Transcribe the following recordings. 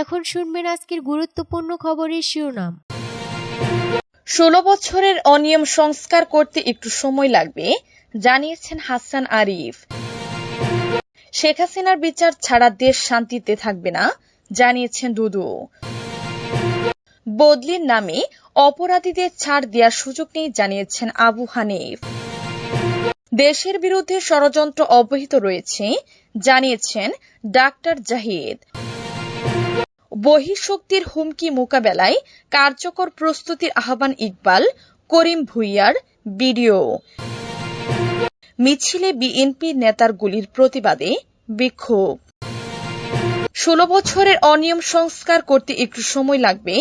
এখন শুনবেন আজকের গুরুত্বপূর্ণ খবরের শিরোনাম। ষোলো বছরের অনিয়ম সংস্কার করতে একটু সময় লাগবে, জানিয়েছেন হাসান আরিফ। শেখ হাসিনার বিচার ছাড়া দেশ শান্তিতে থাকবে না, জানিয়েছেন দুদু। বদলির নামে অপরাধীদের ছাড় দেওয়ার সুযোগ নেই, জানিয়েছেন আবু হানিফ। দেশের বিরুদ্ধে ষড়যন্ত্র অব্যাহত রয়েছে, জানিয়েছেন ডাক্তার জাহিদ। বহিঃশক্তির হুমকি মোকাবেলায় কার্যকর প্রস্তুতির আহ্বান ইকবাল, করিম ভুইয়ার ভিডিও মিছিলে বিএনপি নেতার গুলির প্রতিবাদে বিক্ষোভ। ষোলো বছরের অনিয়ম সংস্কার করতে একটু সময় লাগবে,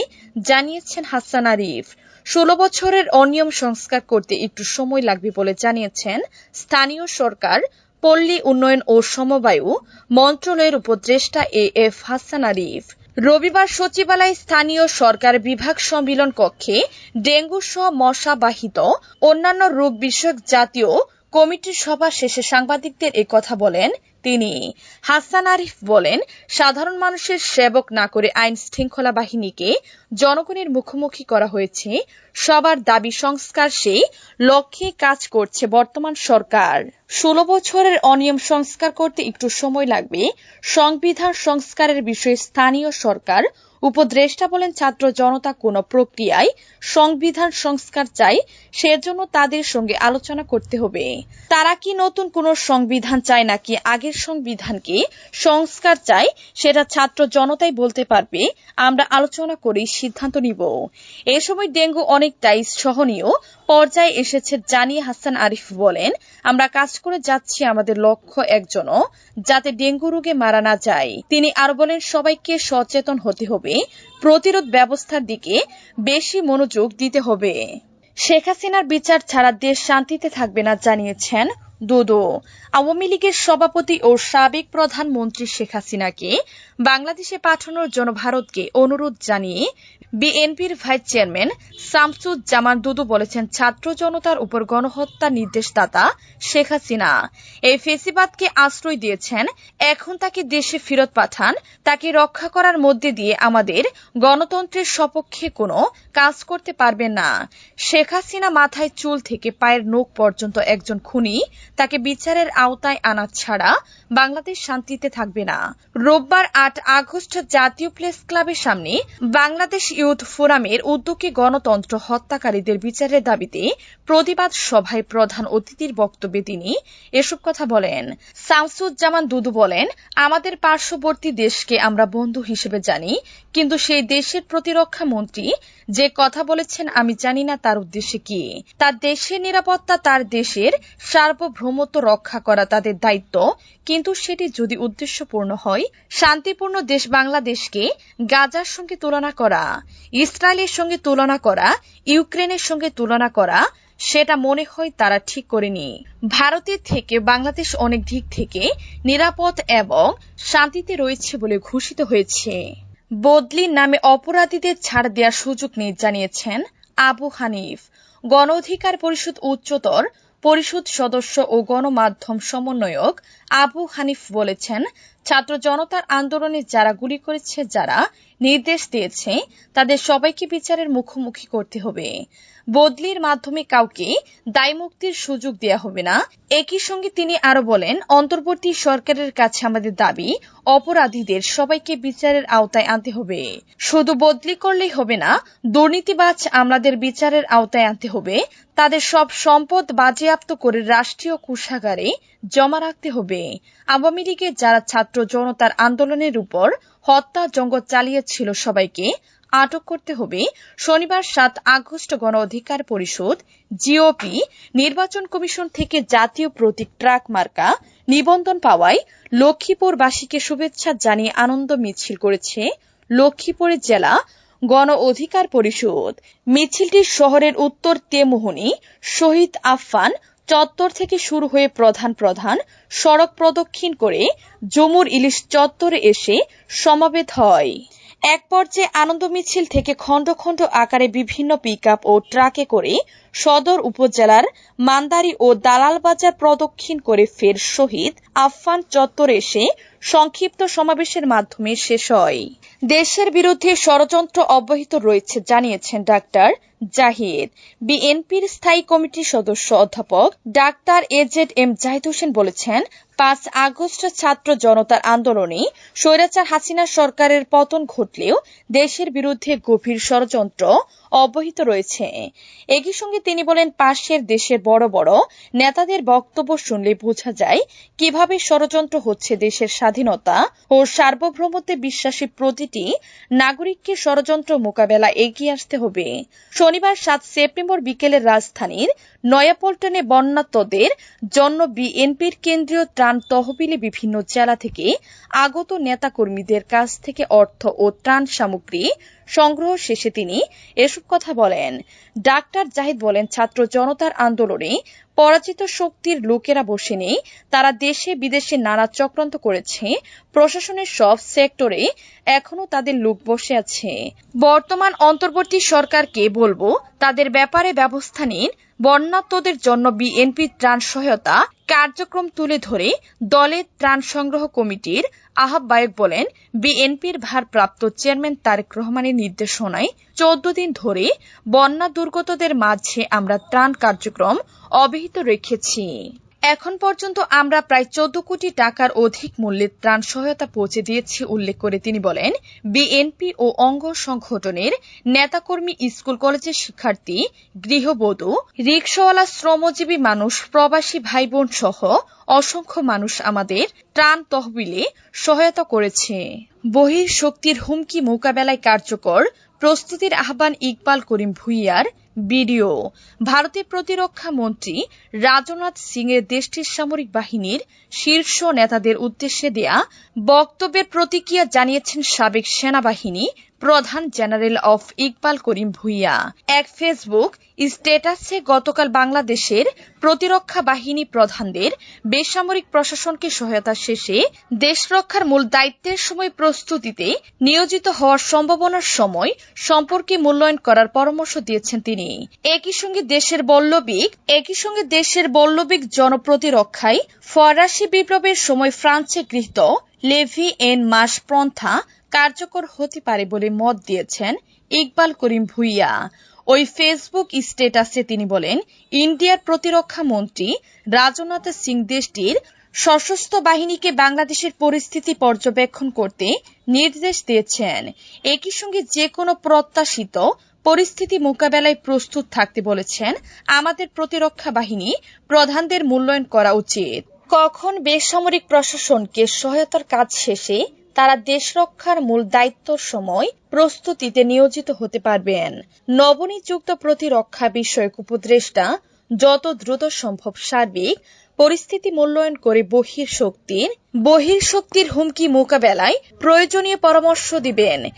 জানিয়েছেন হাসান আরিফ। ষোলো বছরের অনিয়ম সংস্কার করতে একটু সময় লাগবে বলে জানিয়েছেন স্থানীয় সরকার, পল্লী উন্নয়ন ও সমবায়ু মন্ত্রণালয়ের উপদেষ্টা এ এফ হাসান আরিফ। রবিবার সচিবালয় স্থানীয় সরকার বিভাগ সম্মিলন কক্ষে ডেঙ্গু সহ মশাবাহিত অন্যান্য রোগ বিষয়ক জাতীয় কমিটির সভা শেষে সাংবাদিকদের এ কথা বলেন তিনি হাসান আরিফ বলেন, সাধারণ মানুষের সেবক না করে আইন শৃঙ্খলা বাহিনীকে জনগণের মুখোমুখি করা হয়েছে। সবার দাবি সংস্কার সেই লক্ষ্যে কাজ করছে বর্তমান সরকার। ষোলো বছরের অনিয়ম সংস্কার করতে একটু সময় লাগবে। সংবিধান সংস্কারের বিষয়ে স্থানীয় সরকার উপদেষ্টা বলেন, ছাত্র জনতা কোন প্রক্রিয়ায় সংবিধান সংস্কার চায় সেজন্য তাদের সঙ্গে আলোচনা করতে হবে। তারা কি নতুন কোন সংবিধান চায় নাকি আগের সংবিধানকে সংস্কার চায়, সেটা ছাত্র জনতাই বলতে পারবে। আমরা আলোচনা করে, সিদ্ধান্ত নিব। এ সময় ডেঙ্গু অনেকটাই সহনীয় পর্যায়ে এসেছে, জানিয়ে হাসান আরিফ বলেন, আমরা কাজ করে যাচ্ছি আমাদের লক্ষ্য একজনও যাতে ডেঙ্গু রোগে মারা না যায়। তিনি আরও বলেন, সবাইকে সচেতন হতে হবে। প্রতিরোধ ব্যবস্থার দিকে বেশি মনোযোগ দিতে হবে। শেখ হাসিনার বিচার ছাড়া দেশ শান্তিতে থাকবে না, জানিয়েছেন দুদু। আওয়ামী লীগের সভাপতি ও সাবেক প্রধানমন্ত্রী শেখ হাসিনাকে বাংলাদেশে পাঠানোর জন্য ভারতকে অনুরোধ জানিয়ে বিএনপির ভাইস চেয়ারম্যান শামসুজ্জামান দুদু বলেছেন, ছাত্র জনতার উপর গণহত্যা নির্দেশদাতা শেখ হাসিনা। এই ফেসিবাদকে আশ্রয় দিয়েছেন, এখন তাকে দেশে ফেরত পাঠান, তাকে রক্ষা করার মধ্যে দিয়ে আমাদের গণতন্ত্রের সপক্ষে কোনো কাজ করতে পারবেন না। শেখ হাসিনা মাথায় চুল থেকে পায়ের নোখ পর্যন্ত একজন খুনি, তাকে বিচারের আওতায় আনা ছাড়া বাংলাদেশ শান্তিতে থাকবে না। রোববার আট আগস্ট জাতীয় প্রেস ক্লাবের সামনে বাংলাদেশ ইউথ ফোরামের উদ্যোগে গণতন্ত্র হত্যাকারীদের বিচারের দাবিতে প্রতিবাদ সভায় প্রধান অতিথির বক্তব্যে তিনি এসব কথা বলেন। শামসুজ্জামান দুদু বলেন, আমাদের পার্শ্ববর্তী দেশকে আমরা বন্ধু হিসেবে জানি, কিন্তু সেই দেশের প্রতিরক্ষা মন্ত্রী যে কথা বলেছেন, আমি জানি না তার উদ্দেশ্যে কি। তার দেশের নিরাপত্তা, তার দেশের সার্বভৌমত্ব রক্ষা করা তাদের দায়িত্ব। কিন্তু সেটি যদি উদ্দেশ্যপূর্ণ হয়, শান্তিপূর্ণ দেশ বাংলাদেশকে গাজার সঙ্গে তুলনা করা, ইসরায়েলের সঙ্গে তুলনা করা, ইউক্রেনের সঙ্গে তুলনা করা, সেটা মনে হয় তারা ঠিক করেনি। ভারতের থেকে বাংলাদেশ অনেক দিক থেকে নিরাপদ এবং শান্তিতে রয়েছে বলে ঘোষিত হয়েছে। বদলির নামে অপরাধীদের ছাড় দেওয়ার সুযোগ নেই জানিয়েছেন আবু হানিফ। গণ অধিকার পরিষদ উচ্চতর পরিষদ সদস্য ও গণমাধ্যম সমন্বয়ক আবু হানিফ বলেছেন ছাত্র জনতার আন্দোলনে যারা গুলি করেছে, যারা নির্দেশ দিয়েছে, তাদের সবাইকে বিচারের মুখোমুখি করতে হবে। বদলির মাধ্যমে কাউকে দায়মুক্তির সুযোগ দেওয়া হবে না। একই সঙ্গে তিনি আরও বলেন, অন্তর্বর্তী সরকারের কাছে আমাদের দাবি, অপরাধীদের সবাইকে বিচারের আওতায় আনতে হবে। শুধু বদলি করলেই হবে না, দুর্নীতিবাজ আমলাদের বিচারের আওতায় আনতে হবে। তাদের সব সম্পদ বাজেয়াপ্ত করে রাষ্ট্রীয় কোষাগারে জমা রাখতে হবে। আওয়ামী লীগের যারা ছাত্র জনতার আন্দোলনের উপর হত্যা জঙ্গ চালিয়েছিল সবাইকে আটক করতে হবে। শনিবার সাত আগস্ট গণ অধিকার পরিষদ জিওপি নির্বাচন কমিশন থেকে জাতীয় প্রতীক ট্রাক মার্কা নিবন্ধন পাওয়ায় লক্ষ্মীপুরবাসীকে শুভেচ্ছা জানিয়ে আনন্দ মিছিল করেছে লক্ষ্মীপুরের জেলা গণ অধিকার পরিষদ। মিছিলটি শহরের উত্তর তেমোহনী শহীদ আফফান চত্বর থেকে শুরু হয়ে প্রধান প্রধান সড়ক প্রদক্ষিণ করে জমুর ইলিশ চত্বরে এসে সমাবেত হয়। এক পর্যায়ে আনন্দ মিছিল থেকে খণ্ড খণ্ড আকারে বিভিন্ন পিকআপ ও ট্রাকে করে সদর উপজেলার মান্দারি ও দালাল বাজার প্রদক্ষিণ করে ফের শহীদ আফফান চত্বরে এসে সংক্ষিপ্ত সমাবেশের মাধ্যমে শেষ হয়। দেশের বিরুদ্ধে ষড়যন্ত্র অব্যাহত রয়েছে, জানিয়েছেন ডাক্তার জাহিদ। বিএনপির স্থায়ী কমিটির সদস্য অধ্যাপক doctor AZ M Zahid Hossain বলেছেন, পাঁচ আগস্ট ছাত্র জনতার আন্দোলনে স্বৈরাচার হাসিনা সরকারের পতন ঘটলেও দেশের বিরুদ্ধে গভীর ষড়যন্ত্র অব্যাহত রয়েছে। একই সঙ্গে তিনি বলেন, পাশের দেশের বড় বড় নেতাদের বক্তব্য শুনলে বোঝা যায় কীভাবে ষড়যন্ত্র হচ্ছে দেশের স্বাধীনতা ও সার্বভৌমত্বে বিশ্বাসী প্রতিটি নাগরিককে ষড়যন্ত্র মোকাবেলা এগিয়ে আসতে হবে। শনিবার সাত সেপ্টেম্বর বিকেলে রাজধানীর নয়াপল্টনে বন্যাত্মদের জন্য বিএনপির কেন্দ্রীয় ত্রাণ তহবিলে বিভিন্ন জেলা থেকে আগত নেতাকর্মীদের কাছ থেকে অর্থ ও ত্রাণ সামগ্রী সংগ্রহ শেষে তিনি এসব কথা বলেন। ডাক্তার জাহিদ বলেন ছাত্র জনতার আন্দোলনে পরাজিত শক্তির লোকেরা বসে নেই তারা দেশে বিদেশে নানা চক্রান্ত করেছে, প্রশাসনের সব সেক্টরে এখনও তাদের লোক বসে আছে। বর্তমান অন্তর্বর্তী সরকারকে বলব, তাদের ব্যাপারে ব্যবস্থা নিন বন্যাত্মদের জন্য বিএনপি ত্রাণ সহায়তা কার্যক্রম তুলে ধরে দলের ত্রাণ সংগ্রহ কমিটির আহ্বায়ক বলেন বিএনপির ভারপ্রাপ্ত চেয়ারম্যান তারেক রহমানের নির্দেশনায় চোদ্দ দিন ধরে বন্যা দুর্গতদের মাঝে আমরা ত্রাণ কার্যক্রম অব্যাহত রেখেছি। এখন পর্যন্ত আমরা প্রায় চোদ্দ কোটি টাকার অধিক মূল্যের ত্রাণ সহায়তা পৌঁছে দিয়েছি উল্লেখ করে তিনি বলেন, বিএনপি ও অঙ্গ সংগঠনের নেতাকর্মী, স্কুল কলেজের শিক্ষার্থী, গৃহবধূ, রিকশাওয়ালা, শ্রমজীবী মানুষ, প্রবাসী ভাই বোন সহ অসংখ্য মানুষ আমাদের ত্রাণ তহবিলে সহায়তা করেছে। বহির শক্তির হুমকি মোকাবেলায় কার্যকর প্রস্তুতির আহ্বান ইকবাল করিম ভুইয়ার ভিডিও ভারতের প্রতিরক্ষা মন্ত্রী রাজনাথ সিং এর দেশটির সামরিক বাহিনীর শীর্ষ নেতাদের উদ্দেশ্যে দেয়া বক্তব্যের প্রতিক্রিয়া জানিয়েছেন সাবেক সেনাবাহিনী প্রধান জেনারেল অফ ইকবাল করিম ভুইয়া। এক ফেসবুক স্ট্যাটাসে গতকাল বাংলাদেশের প্রতিরক্ষা বাহিনী প্রধানদের বেসামরিক প্রশাসনকে সহায়তা শেষে দেশ রক্ষার মূল দায়িত্বের সময় প্রস্তুতিতে নিয়োজিত হওয়ার সম্ভাবনার সময় সম্পর্কে মূল্যায়ন করার পরামর্শ দিয়েছেন তিনি। একই সঙ্গে দেশের বল্লবিক, একই সঙ্গে দেশের বল্লবিক জনপ্রতিরক্ষায় ফরাসি বিপ্লবের সময় ফ্রান্সে গৃহীত লেভি এন মাস কার্যকর হতে পারে বলে মত দিয়েছেন ইকবাল করিম ভুইয়া। ওই ফেসবুক স্ট্যাটাসে তিনি বলেন, ইন্ডিয়ার প্রতিরক্ষা মন্ত্রী রাজনাথ সিং দেশটির সশস্ত্র বাহিনীকে বাংলাদেশের পরিস্থিতি পর্যবেক্ষণ করতে নির্দেশ দিয়েছেন। একই সঙ্গে যে কোনো প্রত্যাশিত পরিস্থিতি মোকাবেলায় প্রস্তুত থাকতে বলেছেন, আমাদের প্রতিরক্ষা বাহিনী প্রধানদের মূল্যায়ন করা উচিত। কখন বেসামরিক প্রশাসনকে সহায়তার কাজ শেষে তারা দেশ রক্ষার মূল দায়িত্বর সময় প্রস্তুতিতে নিয়োজিত হতে পারবেন। নবনিযুক্ত প্রতিরক্ষা বিষয়ক উপদেষ্টা যত দ্রুত সম্ভব সার্বিক পরিস্থিতি মূল্যায়ন করে বহির শক্তির বহির শক্তির হুমকি মোকাবেলায় প্রয়োজনীয় পরামর্শ দিবেন।